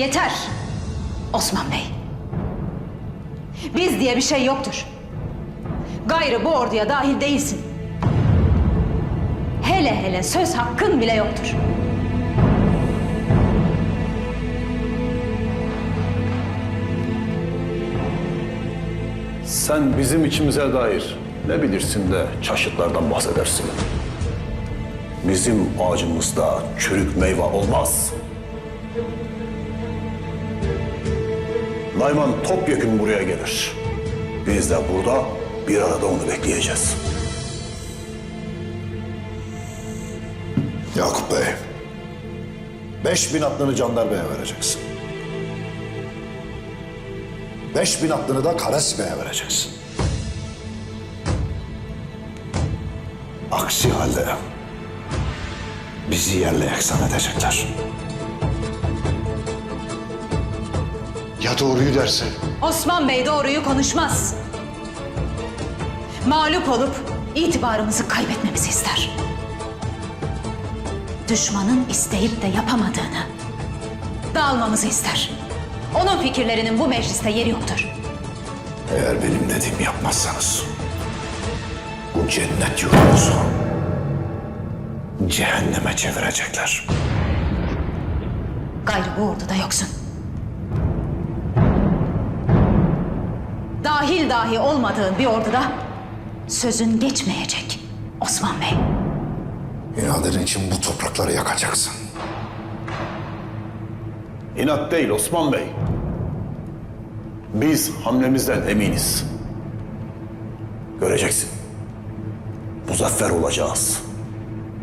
Yeter. Osman Bey. Biz diye bir şey yoktur. Gayrı bu orduya dahil değilsin. Hele hele söz hakkın bile yoktur. Sen bizim içimize dair ne bilirsin de çaşıtlardan bahsedersin. Bizim ağacımızda çürük meyve olmaz. Nayman topyekun buraya gelir. Biz de burada bir arada onu bekleyeceğiz. Yakup Bey, beş bin atlını Candar Bey'e vereceksin. Beş bin atlını da Karas Bey'e vereceksin. Aksi halde bizi yerle yeksan edecekler. Ya doğruyu derse? Osman Bey doğruyu konuşmaz. Mağlup olup itibarımızı kaybetmemizi ister. Düşmanın isteyip de yapamadığını dağılmamızı ister. Onun fikirlerinin bu mecliste yeri yoktur. Eğer benim dediğimi yapmazsanız bu cennet yurdumuzu cehenneme çevirecekler. Gayrı bu orduda yoksun. Dahi olmadığın bir orduda sözün geçmeyecek Osman Bey. İnadın için bu toprakları yakacaksın. İnat değil Osman Bey. Biz hamlemizden eminiz. Göreceksin. Muzaffer olacağız.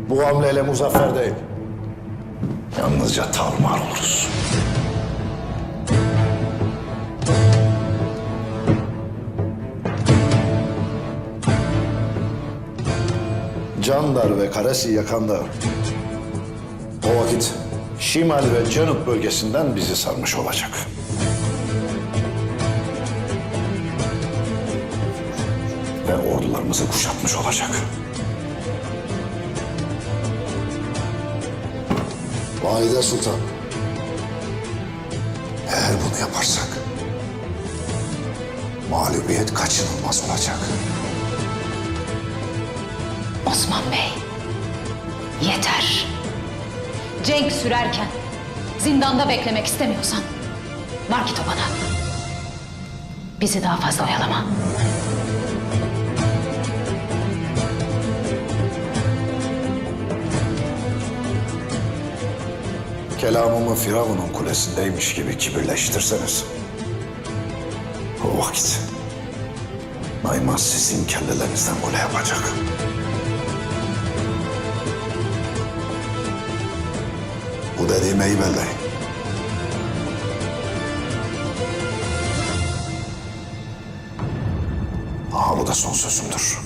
Bu hamleyle muzaffer değil. Yalnızca tarumar oluruz. Candar ve Karesi yakanda. O vakit Şimal ve Canup bölgesinden bizi sarmış olacak. Ve ordularımızı kuşatmış olacak. Valide Sultan. Eğer bunu yaparsak mağlubiyet kaçınılmaz olacak. Osman Bey, yeter. Cenk sürerken zindanda beklemek istemiyorsan var git o bana. Bizi daha fazla oyalama. Kelamımı Firavun'un kulesindeymiş gibi kibirleştirseniz o vakit Nayman sizin kellelerinizden kule yapacak. İyi belleyin. Aha bu da son sözümdür.